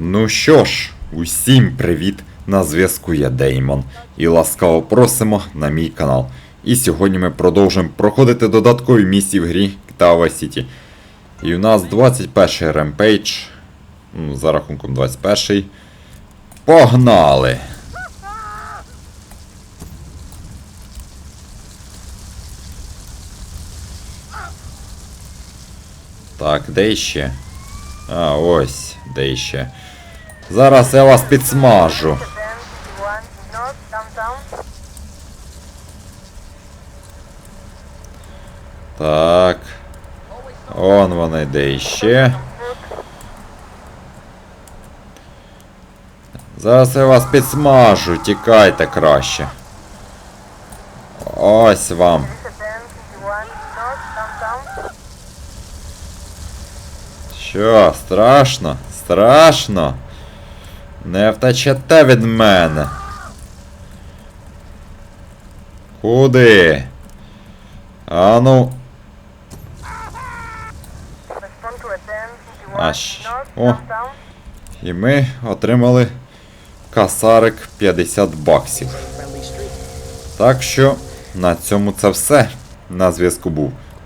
Ну що ж, усім привіт! На зв'язку я Деймон. І ласкаво просимо на мій канал. І сьогодні ми продовжуємо проходити додаткові місії в грі Vice City. І у нас 21 ремпейдж. Ну, за рахунком 21. Погнали! Так, де ще? А, ось, де ще. Зараз я вас підсмажу. Japan 51 North Downtown. Так. Он вони де ще. Зараз я вас підсмажу, тікайте краще. Ось вам. Що, страшно? Страшно? Не втечете від мене. Куди? Japan 51 Аж. О. І ми отримали касарик 50 баксів. Так що на цьому це все. На зв'язку був